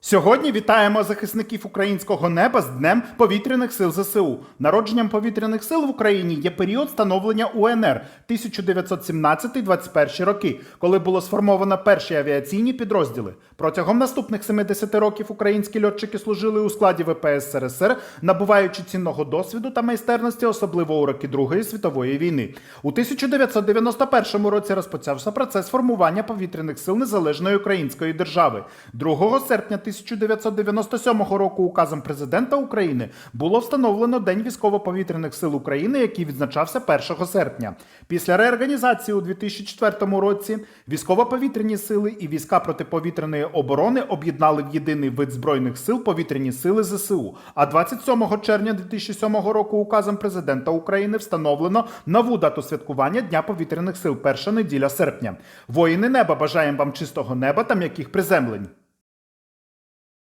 Сьогодні вітаємо захисників українського неба з Днем повітряних сил ЗСУ. Народженням повітряних сил в Україні є період становлення УНР 1917-21 роки, коли було сформовано перші авіаційні підрозділи. Протягом наступних 70 років українські льотчики служили у складі ВПС СРСР, набуваючи цінного досвіду та майстерності, особливо у роки Другої світової війни. У 1991 році розпочався процес формування повітряних сил незалежної української держави. 2 серпня 1997 року указом президента України було встановлено День військово-повітряних сил України, який відзначався 1 серпня. Після реорганізації у 2004 році військово-повітряні сили і війська протиповітряної оборони об'єднали в єдиний вид збройних сил повітряні сили ЗСУ. А 27 червня 2007 року указом президента України встановлено нову дату святкування Дня повітряних сил перша неділя серпня. Воїни неба бажаємо вам чистого неба та м'яких приземлень.